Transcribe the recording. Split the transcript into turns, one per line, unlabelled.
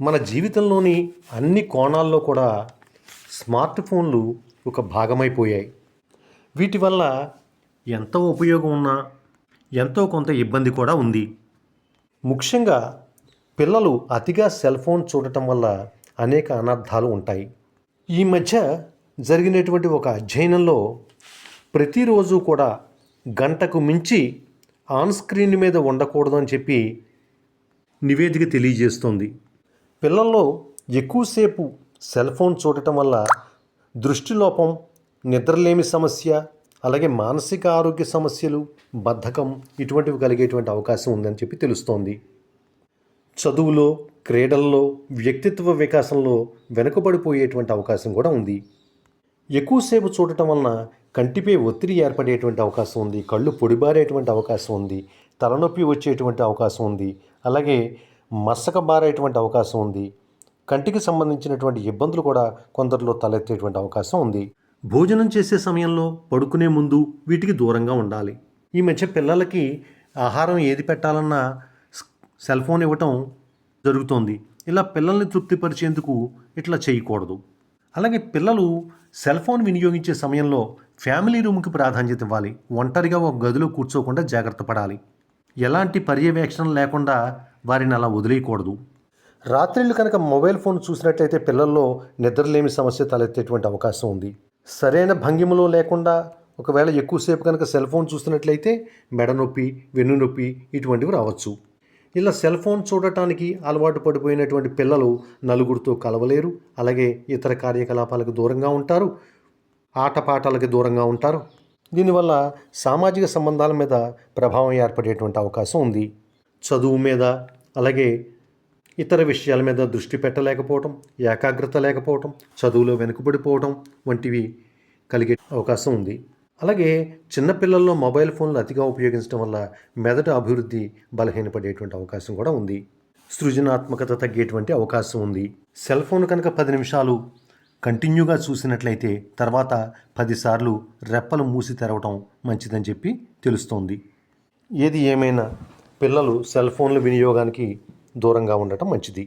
మన జీవితంలోని అన్ని కోణాల్లో కూడా స్మార్ట్ ఫోన్లు ఒక భాగమైపోయాయి. వీటి వల్ల ఎంతో ఉపయోగం ఉన్నా ఎంతో కొంత ఇబ్బంది కూడా ఉంది. ముఖ్యంగా పిల్లలు అతిగా సెల్ ఫోన్ చూడటం వల్ల అనేక అనర్థాలు ఉంటాయి. ఈ మధ్య జరిగినటువంటి ఒక అధ్యయనంలో ప్రతిరోజు కూడా గంటకు మించి ఆన్ స్క్రీన్ మీద ఉండకూడదు అని చెప్పి నివేదిక తెలియజేస్తోంది. పిల్లల్లో ఎక్కువసేపు సెల్ ఫోన్ చూడటం వల్ల దృష్టిలోపం నిద్రలేమి సమస్య అలాగే మానసిక ఆరోగ్య సమస్యలు బద్ధకం ఇటువంటివి కలిగేటువంటి అవకాశం ఉందని చెప్పి తెలుస్తోంది. చదువులో క్రీడల్లో వ్యక్తిత్వ వికాసంలో వెనుకబడిపోయేటువంటి అవకాశం కూడా ఉంది. ఎక్కువసేపు చూడటం వలన కంటిపై ఒత్తిడి ఏర్పడేటువంటి అవకాశం ఉంది కళ్ళు పొడిబారేటువంటి అవకాశం ఉంది తలనొప్పి వచ్చేటువంటి అవకాశం ఉంది అలాగే మసక బారేటువంటి అవకాశం ఉంది. కంటికి సంబంధించినటువంటి ఇబ్బందులు కూడా కొందరిలో తలెత్తేటువంటి అవకాశం ఉంది. భోజనం చేసే సమయంలో పడుకునే ముందు వీటికి దూరంగా ఉండాలి. ఈ మధ్య పిల్లలకి ఆహారం ఏది పెట్టాలన్నా సెల్ ఫోన్ ఇవ్వటం జరుగుతోంది. ఇలా పిల్లల్ని తృప్తిపరిచేందుకు ఇట్లా చేయకూడదు. అలాగే పిల్లలు సెల్ ఫోన్ వినియోగించే సమయంలో ఫ్యామిలీ రూమ్కి ప్రాధాన్యత ఇవ్వాలి. ఒంటరిగా ఒక గదిలో కూర్చోకుండా జాగ్రత్త పడాలి. ఎలాంటి పర్యవేక్షణ లేకుండా వారిని అలా వదిలేయకూడదు. రాత్రిళ్ళు కనుక మొబైల్ ఫోన్ చూసినట్లయితే పిల్లల్లో నిద్రలేమి సమస్య తలెత్తేటువంటి అవకాశం ఉంది. సరైన భంగిమలో లేకుండా ఒకవేళ ఎక్కువసేపు కనుక సెల్ ఫోన్ చూస్తున్నట్లయితే మెడ నొప్పి వెన్ను నొప్పి ఇటువంటివి రావచ్చు. ఇలా సెల్ ఫోన్ చూడటానికి అలవాటు పడిపోయినటువంటి పిల్లలు నలుగురితో కలవలేరు. అలాగే ఇతర కార్యకలాపాలకు దూరంగా ఉంటారు. ఆటపాటలకి దూరంగా ఉంటారు. దీనివల్ల సామాజిక సంబంధాల మీద ప్రభావం ఏర్పడేటువంటి అవకాశం ఉంది. చదువు మీద అలాగే ఇతర విషయాల మీద దృష్టి పెట్టలేకపోవటం ఏకాగ్రత లేకపోవటం చదువులో వెనుకబడిపోవటం వంటివి కలిగే అవకాశం ఉంది. అలాగే చిన్నపిల్లల్లో మొబైల్ ఫోన్లు అతిగా ఉపయోగించడం వల్ల మెదడు అభివృద్ధి బలహీనపడేటువంటి అవకాశం కూడా ఉంది. సృజనాత్మకత తగ్గేటువంటి అవకాశం ఉంది. సెల్ ఫోన్ కనుక పది నిమిషాలు కంటిన్యూగా చూసినట్లయితే తర్వాత పదిసార్లు రెప్పలు మూసి తెరవటం మంచిదని చెప్పి తెలుస్తోంది. ఏది ఏమైనా పిల్లలు సెల్ ఫోన్ల వినియోగానికి దూరంగా ఉండటం మంచిది.